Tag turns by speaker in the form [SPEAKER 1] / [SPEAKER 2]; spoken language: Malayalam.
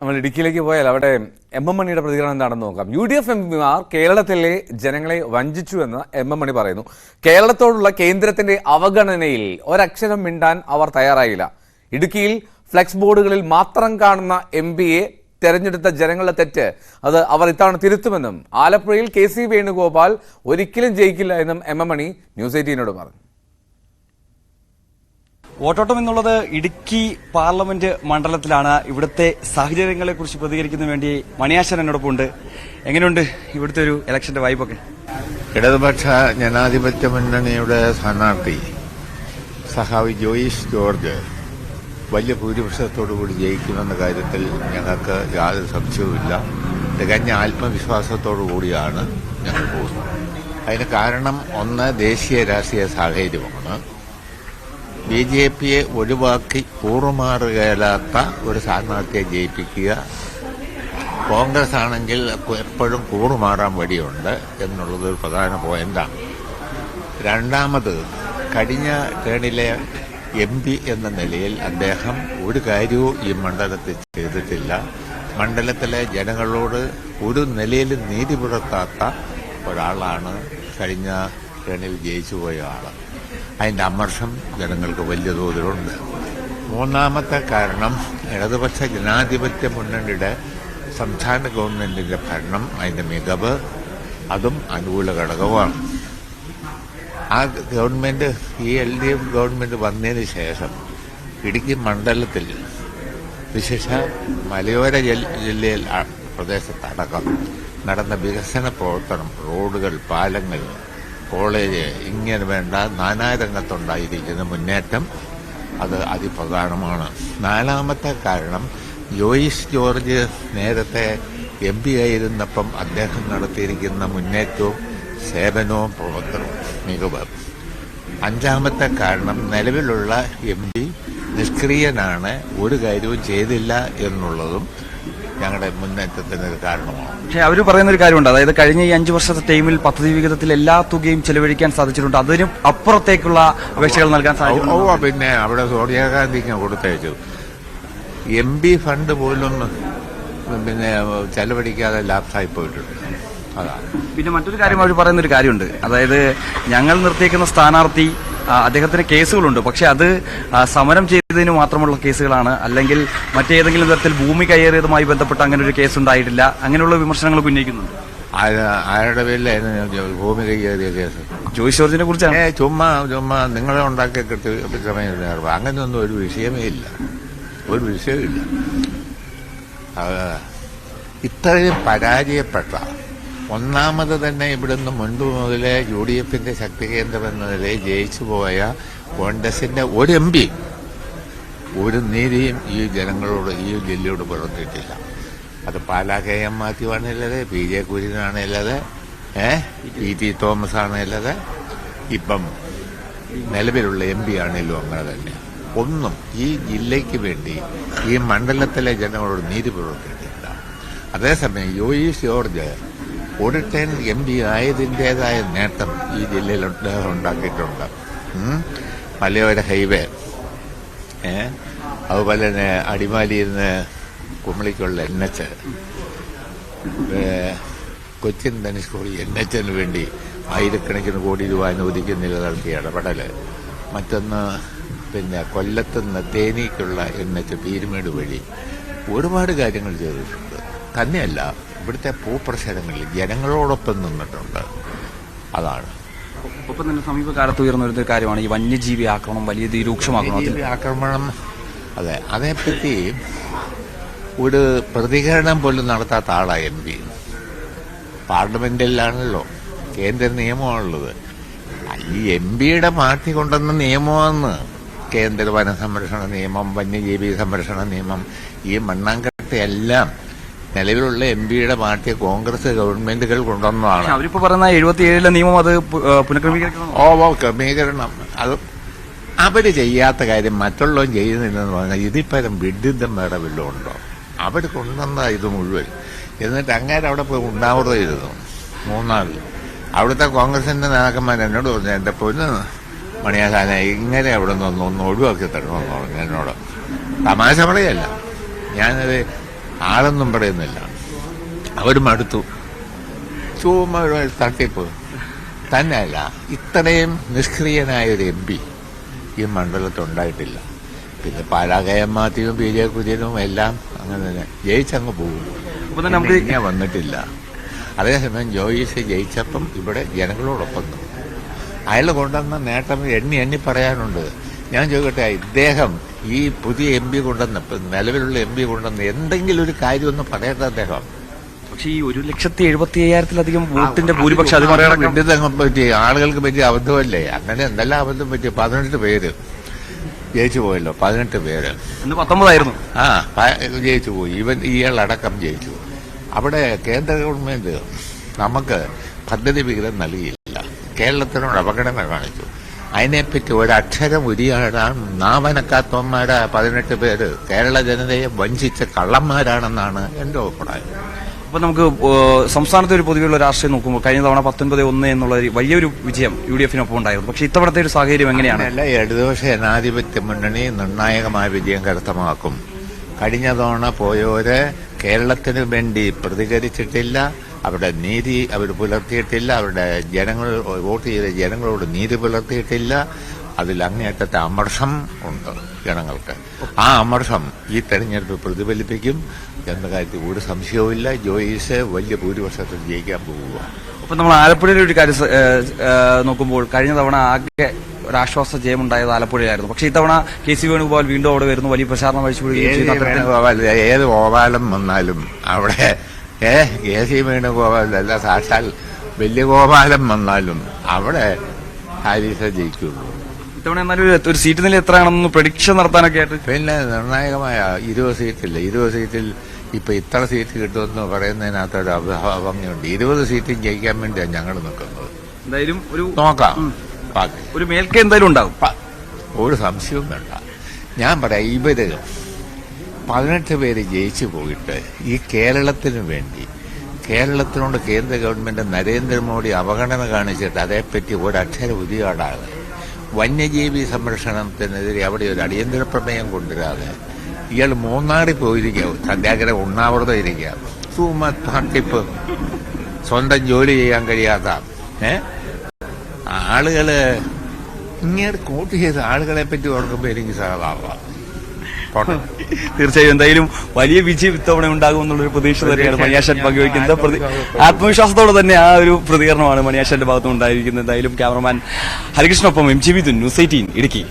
[SPEAKER 1] നമ്മൾ ഇടുക്കിയിലേക്ക് പോയാൽ അവിടെ എം എം മണിയുടെ പ്രതികരണം എന്താണെന്ന് നോക്കാം. യു ഡി എഫ് എം പിമാർ കേരളത്തിലെ ജനങ്ങളെ വഞ്ചിച്ചു എന്ന് എം എം മണി പറയുന്നു. കേരളത്തോടുള്ള കേന്ദ്രത്തിന്റെ അവഗണനയിൽ ഒരക്ഷരം മിണ്ടാൻ അവർ തയ്യാറായില്ല. ഇടുക്കിയിൽ ഫ്ലെക്സ് ബോർഡുകളിൽ മാത്രം കാണുന്ന എം പിയെ തെരഞ്ഞെടുത്ത ജനങ്ങളുടെ തെറ്റ് അത് അവർ ഇത്തവണ തിരുത്തുമെന്നും ആലപ്പുഴയിൽ കെ സി വേണുഗോപാൽ ഒരിക്കലും ജയിക്കില്ല എന്നും എം എം മണി ന്യൂസ് എയ്റ്റീനോട് പറഞ്ഞു.
[SPEAKER 2] വോട്ടോട്ടം എന്നുള്ളത് ഇടുക്കി പാർലമെന്റ് മണ്ഡലത്തിലാണ് ഇവിടുത്തെ സാഹചര്യങ്ങളെ കുറിച്ച് പ്രതികരിക്കുന്നതിന് വേണ്ടി മണിയാശൻ എന്നോടൊപ്പം ഉണ്ട് എങ്ങനെയുണ്ട് ഇവിടുത്തെ ഒരു ഇലക്ഷന്റെ വായ്പൊക്കെ
[SPEAKER 3] ഇടതുപക്ഷ ജനാധിപത്യ മുന്നണിയുടെ സ്ഥാനാർത്ഥി സഹാവി ജോയിസ് ജോർജ് വലിയ ഭൂരിപക്ഷത്തോടുകൂടി ജയിക്കുമെന്ന കാര്യത്തിൽ ഞങ്ങൾക്ക് യാതൊരു സംശയവുമില്ല തികഞ്ഞ ആത്മവിശ്വാസത്തോടു കൂടിയാണ് ഞങ്ങൾ പോകുന്നത്. അതിന് കാരണം ഒന്ന് ദേശീയ രാഷ്ട്രീയ സാഹചര്യമാണ്. ബി ജെ പിയെ ഒഴിവാക്കി കൂറുമാറുകയല്ലാത്ത ഒരു സ്ഥാനാർത്ഥിയെ ജയിപ്പിക്കുക. കോൺഗ്രസ് ആണെങ്കിൽ എപ്പോഴും കൂറുമാറാൻ വഴിയുണ്ട് എന്നുള്ളത് ഒരു പ്രധാന പോയിന്റാണ്. രണ്ടാമത് കഴിഞ്ഞ ടേണിലെ എം പി എന്ന നിലയിൽ അദ്ദേഹം ഒരു കാര്യവും ഈ മണ്ഡലത്തിൽ ചെയ്തിട്ടില്ല. മണ്ഡലത്തിലെ ജനങ്ങളോട് ഒരു നിലയിൽ നീതി പുലർത്താത്ത ഒരാളാണ് കഴിഞ്ഞ ടേണിൽ ജയിച്ചു പോയ ആൾ. അതിന്റെ അമർഷം ജനങ്ങൾക്ക് വലിയ തോതിലുണ്ട്. മൂന്നാമത്തെ കാരണം ഇടതുപക്ഷ ജനാധിപത്യ മുന്നണിയുടെ സംസ്ഥാന ഗവൺമെന്റിന്റെ ഭരണം അതിന്റെ മികവ് അതും അനുകൂല ഘടകമാണ് ആ ഗവൺമെന്റ് ഈ എൽ ഡി എഫ് ഗവൺമെന്റ് വന്നതിന് ശേഷം ഇടുക്കി മണ്ഡലത്തിൽ വിശേഷ മലയോര ജില്ലയിൽ പ്രദേശത്തടക്കം നടന്ന വികസന പ്രവർത്തനം റോഡുകൾ പാലങ്ങൾ കോളേജ് ഇങ്ങനെ വേണ്ട നാനാരംഗത്തുണ്ടായിരിക്കുന്ന മുന്നേറ്റം അത് അതിപ്രധാനമാണ്. നാലാമത്തെ കാരണം ജോയിസ് ജോർജ് നേരത്തെ എം പി ആയിരുന്നപ്പം അദ്ദേഹം നടത്തിയിരിക്കുന്ന മുന്നേറ്റവും സേവനവും പ്രവർത്തനവും മികവ്. അഞ്ചാമത്തെ കാരണം നിലവിലുള്ള എം പി നിഷ്ക്രിയനാണ് ഒരു കാര്യവും ചെയ്തില്ല എന്നുള്ളതും ഞങ്ങളുടെ മുന്നേറ്റത്തിന് ഒരു കാരണമാണ്.
[SPEAKER 2] പക്ഷേ അവർ പറയുന്ന ഒരു കാര്യമുണ്ട്. അതായത് കഴിഞ്ഞ ഈ അഞ്ചു വർഷത്തെ ടൈമിൽ പദ്ധതി വിഹിതത്തിൽ എല്ലാ തുകയും ചെലവഴിക്കാൻ സാധിച്ചിട്ടുണ്ട്. അതിന് അപ്പുറത്തേക്കുള്ള അപേക്ഷകൾ നൽകാൻ സാധിക്കും
[SPEAKER 3] പിന്നെ അവിടെ സോണിയാഗാന്ധിക്ക് കൊടുത്തയച്ചു. എം പി ഫണ്ട് പോലും പിന്നെ ചെലവഴിക്കാതെ ലാപ്സായി പോയിട്ടുണ്ട്. അതാണ്.
[SPEAKER 2] പിന്നെ മറ്റൊരു കാര്യം അവർ പറയുന്ന ഒരു കാര്യമുണ്ട്. അതായത് ഞങ്ങൾ നിർത്തിയേക്കുന്ന സ്ഥാനാർത്ഥി അദ്ദേഹത്തിന് കേസുകളുണ്ട്. പക്ഷെ അത് സമരം ചെയ്തതിന് മാത്രമുള്ള കേസുകളാണ്. അല്ലെങ്കിൽ മറ്റേതെങ്കിലും തരത്തിൽ ഭൂമി കയ്യേറിയതുമായി ബന്ധപ്പെട്ട് അങ്ങനെ ഒരു കേസ് ഉണ്ടായിട്ടില്ല അങ്ങനെയുള്ള വിമർശനങ്ങൾ ഉന്നയിക്കുന്നുണ്ട്.
[SPEAKER 3] ആരുടെ പേരിലായിരുന്നു ഭൂമി കയ്യേറിയ കേസ്.
[SPEAKER 2] ജോയി ജോർജിനെ കുറിച്ചാണ്.
[SPEAKER 3] ഏ ചുമ്മാ ചുമ്മാ നിങ്ങളെ ഉണ്ടാക്കിയ കൃത്യമേ അങ്ങനെയൊന്നും ഒരു വിഷയമേ ഇല്ല. ഒരു വിഷയമില്ല ഇത്രയും പരാജയപ്പെട്ട ഒന്നാമത് തന്നെ ഇവിടുന്ന് മുൻപ് മുതലേ യു ഡി എഫിന്റെ ശക്തി കേന്ദ്രം എന്ന നിലയിൽ ജയിച്ചു പോയ കോൺഗ്രസിന്റെ ഒരു എം പി ഒരു നീതിയും ഈ ജനങ്ങളോട് ഈ ജില്ലയോട് പുലർത്തിയിട്ടില്ല അത് പാലാ കെ എം മാത്യു ആണുള്ളത് പി ജെ കുര്യനാണുള്ളത് ഏ? ഇ ടി തോമസ് ആണുള്ളത് ഇപ്പം നിലവിലുള്ള എം പി ആണെങ്കിലും അങ്ങനെ തന്നെ. ഒന്നും ഈ ജില്ലയ്ക്ക് വേണ്ടി ഈ മണ്ഡലത്തിലെ ജനങ്ങളോട് നീതി പുലർത്തിയിട്ടില്ല. അതേസമയം Joice George time M P ആയതിന്റെതായ നേട്ടം ഈ ജില്ലയിൽ ഉണ്ടാക്കിയിട്ടുണ്ട്. മലയോര ഹൈവേ. അതുപോലെ തന്നെ അടിമാലിയിൽ നിന്ന് കുമളിക്കുള്ള N H Cochin Dhanushkodi N എച്ചിന് വേണ്ടി ആയിരക്കണക്കിന് കോടി രൂപ അനുവദിക്കുന്ന നടത്തിയ ഇടപെടൽ മറ്റൊന്ന് പിന്നെ കൊല്ലത്തുനിന്ന് തേനിക്കുള്ള എൻ എച്ച് പീരുമേട് വഴി ഒരുപാട് കാര്യങ്ങൾ ചെയ്തിട്ടുണ്ട്. തന്നെയല്ല ഇവിടുത്തെ ഭൂപ്രശ്നങ്ങളിൽ ജനങ്ങളോടൊപ്പം നിന്നിട്ടുണ്ട്. അതാണ്.
[SPEAKER 2] ഒപ്പം തന്നെ സമീപകാലത്ത് ഉയർന്ന ഒരു കാര്യമാണ് ഈ വന്യജീവി ആക്രമണം വലിയ രൂക്ഷമാക്കണം
[SPEAKER 3] ആക്രമണം അതെ അതേപ്പറ്റി ഒരു പ്രതികരണം പോലും നടത്താത്ത ആളാണ് എം പി. പാർലമെന്റിലാണല്ലോ കേന്ദ്ര നിയമമാണുള്ളത്. ഈ എം പിയുടെ പാർട്ടി കൊണ്ടുവന്ന നിയമമാണ് കേന്ദ്ര വനസംരക്ഷണ നിയമം വന്യജീവി സംരക്ഷണ നിയമം ഈ മണ്ണാങ്കട്ടയെല്ലാം നിലവിലുള്ള എം പിയുടെ പാർട്ടിയെ കോൺഗ്രസ് ഗവൺമെന്റുകൾ കൊണ്ടുവന്നതാണ്.
[SPEAKER 2] അവരിപ്പോ പറയുന്ന എഴുപത്തിയേഴിലെ നിയമം അത് പുനഃക്രമീകരിക്കണം.
[SPEAKER 3] ഓ ഓ ക്രമീകരണം. അത് അവർ ചെയ്യാത്ത കാര്യം മറ്റുള്ളവൻ ചെയ്യുന്നില്ലെന്ന് പറഞ്ഞാൽ ഇതിപ്പരം വിഡിദ്ധം വേറെ വല്ലതും ഉണ്ടോ? അവർ കൊണ്ടുവന്ന ഇത് മുഴുവൻ. എന്നിട്ട് അങ്ങേരെ അവിടെ പോയി ഉണ്ടാവുന്നതായിരുന്നു മൂന്നാറിൽ. അവിടുത്തെ കോൺഗ്രസിന്റെ നേതാക്കന്മാർ എന്നോട് പറഞ്ഞു എന്റെ പൊന്ന് മണിയാസാന ഇങ്ങനെ അവിടെ നിന്ന് ഒന്ന് ഒഴിവാക്കി തരണമെന്ന് പറഞ്ഞു എന്നോട്. തമാശ പറയല്ല ഞാനത് ആളൊന്നും പറയുന്നില്ല അവരും മടുത്തു ചുമ്മാ ഒരു തട്ടിപ്പ്. തന്നെയല്ല ഇത്രയും നിഷ്ക്രിയനായ ഒരു എം പി ഈ മണ്ഡലത്തുണ്ടായിട്ടില്ല പിന്നെ പാലാകയം മാത്യുവും പി ജെ കുര്യനും എല്ലാം അങ്ങനെ തന്നെ ജയിച്ചങ്ങ് പോകും. ഇങ്ങനെ വന്നിട്ടില്ല. അതേസമയം ജോയിസ് ജയിച്ചപ്പം ഇവിടെ ജനങ്ങളോടൊപ്പം അയാൾ കൊണ്ടുവന്ന നേട്ടം എണ്ണി എണ്ണി പറയാനുണ്ട്. ഞാൻ ചോദിക്കട്ടെ ഇദ്ദേഹം ഈ പുതിയ എം പി കൊണ്ടുവന്ന് നിലവിലുള്ള എം പി കൊണ്ടുവന്ന് എന്തെങ്കിലും ഒരു കാര്യമൊന്നും പറയട്ടെ അദ്ദേഹം?
[SPEAKER 2] പക്ഷേ ഈ ഒരു ലക്ഷത്തി എഴുപത്തി അയ്യായിരത്തിലധികം വോട്ടിന്റെ ഭൂരിപക്ഷം അത്
[SPEAKER 3] പറ്റി ആളുകൾക്ക് പറ്റിയ അബദ്ധമല്ലേ? അങ്ങനെ എന്തെല്ലാം അബദ്ധം പറ്റി പതിനെട്ട് പേര് ജയിച്ചു പോയല്ലോ പതിനെട്ട് പേര്.
[SPEAKER 2] പത്തൊമ്പതായിരുന്നു.
[SPEAKER 3] ആ ജയിച്ചു പോയി. ഇവൻ ഇയാളടക്കം ജയിച്ചു. അവിടെ കേന്ദ്ര ഗവൺമെന്റ് നമുക്ക് പദ്ധതി വിഹിതം നൽകിയില്ല. കേരളത്തിനോട് അപകടങ്ങൾ കാണിച്ചു. അതിനെപ്പറ്റി ഒരക്ഷരം ഉരിയാടാൻ നാവനക്കാത്തവന്മാരാ പതിനെട്ട് പേര്. കേരള ജനതയെ വഞ്ചിച്ച കള്ളന്മാരാണെന്നാണ് എന്റെ അഭിപ്രായം.
[SPEAKER 2] അപ്പൊ നമുക്ക് സംസ്ഥാനത്തെ ഒരു പൊതുവെയുള്ള രാഷ്ട്രീയം നോക്കുമ്പോൾ കഴിഞ്ഞ തവണ പത്തൊൻപത് ഒന്ന് എന്നുള്ള വലിയൊരു വിജയം യു ഡി എഫിനൊപ്പം ഉണ്ടായിരുന്നു. പക്ഷേ ഇത്തവണത്തെ ഒരു സാഹചര്യം എങ്ങനെയാണ്?
[SPEAKER 3] അല്ല ഇടതുപക്ഷ ജനാധിപത്യ മുന്നണി നിർണായകമായ വിജയം കരസ്ഥമാക്കും. കഴിഞ്ഞ തവണ പോയവരെ കേരളത്തിന് വേണ്ടി പ്രതികരിച്ചിട്ടില്ല. അവരുടെ നീതി അവർ പുലർത്തിയിട്ടില്ല അവരുടെ ജനങ്ങൾ വോട്ട് ചെയ്ത ജനങ്ങളോട് നീതി പുലർത്തിയിട്ടില്ല. അതിൽ അങ്ങേയറ്റത്തെ അമർഷം ഉണ്ട് ജനങ്ങൾക്ക്. ആ അമർഷം ഈ തെരഞ്ഞെടുപ്പ് പ്രതിഫലിപ്പിക്കും. എന്ന കാര്യത്തിൽ ഒരു സംശയവുമില്ല. ജോയിസ് വലിയ ഭൂരിപക്ഷത്തിൽ ജയിക്കാൻ പോവുക.
[SPEAKER 2] അപ്പൊ നമ്മൾ ആലപ്പുഴയിലെ ഒരു കാര്യം നോക്കുമ്പോൾ കഴിഞ്ഞ തവണ ആകെ ഒരു ആശ്വാസ ജയമുണ്ടായത് ആലപ്പുഴയായിരുന്നു പക്ഷേ ഇത്തവണ കെ സി വേണുഗോപാൽ വീണ്ടും അവിടെ വരുന്നു. വലിയ പ്രചാരണം വഹിച്ചു
[SPEAKER 3] ഏത് ഗോപാലം വന്നാലും അവിടെ ഏ കെ സി വേണുഗോപാലല്ല സാക്ഷാൽ വലിയ ഗോപാലം വന്നാലും അവിടെ ഹാരിസ ജയിക്കുള്ളൂ.
[SPEAKER 2] ഇത്തവണ എന്നാലും ഒരു- സീറ്റ് നില എത്രയാണെന്ന് പ്രഡിക്ഷൻ നടത്താനൊക്കെ ആയിട്ട്
[SPEAKER 3] പിന്നെ നിർണായകമായ ഇരുപത് സീറ്റില്ല. ഇരുപത് സീറ്റിൽ ഇപ്പൊ ഇത്ര സീറ്റ് കിട്ടുമെന്ന് പറയുന്നതിനകത്തൊരു ഭംഗിയുണ്ട് ഇരുപത് സീറ്റും ജയിക്കാൻ വേണ്ടിയാണ് ഞങ്ങൾ നിൽക്കുന്നത്.
[SPEAKER 2] എന്തായാലും ഒരു
[SPEAKER 3] നോക്കാം.
[SPEAKER 2] ഒരു മേൽക്കൈ എന്തായാലും
[SPEAKER 3] ഉണ്ടാവും ഒരു സംശയവും വേണ്ട. ഞാൻ പറയാം ഇവർ പതിനെട്ട് പേര് ജയിച്ചു പോയിട്ട് ഈ കേരളത്തിന് വേണ്ടി കേരളത്തിനോട് കേന്ദ്ര ഗവൺമെന്റ് നരേന്ദ്രമോദി അവഗണന കാണിച്ചിട്ട് അതേപ്പറ്റി ഒരക്ഷരം ഉരിയാടാതെ വന്യജീവി സംരക്ഷണത്തിനെതിരെ അവിടെ ഒരു അടിയന്തര പ്രമേയം കൊണ്ടുവരാതെ ഇയാൾ മൂന്നാറിൽ പോയിരിക്കുക സത്യാഗ്രഹം ഉണ്ണാവൃതം ഇരിക്കുക. ചുമ്മാ തട്ടിപ്പ്. സ്വന്തം ജോലി ചെയ്യാൻ കഴിയാത്ത ഏ? ആളുകൾ ഇങ്ങനെ കോട്ട് ചെയ്ത ആളുകളെ പറ്റി ഓർക്കുമ്പോ എനിക്ക് സഹതാവാം
[SPEAKER 2] തീർച്ചയായും എന്തായാലും വലിയ വിജയം ഇത്തവണ ഉണ്ടാകും എന്നുള്ളൊരു പ്രതീക്ഷ തന്നെയാണ് മണിയാശൻ പങ്കുവയ്ക്കുന്നത്. ആത്മവിശ്വാസത്തോടെ തന്നെ ആ ഒരു പ്രതികരണമാണ് മണിയാശന്റെ ഭാഗത്തും ഉണ്ടായിരിക്കുന്നത് എന്തായാലും cameraman ഹരികൃഷ്ണൊപ്പം M G V News eighteen Idukki.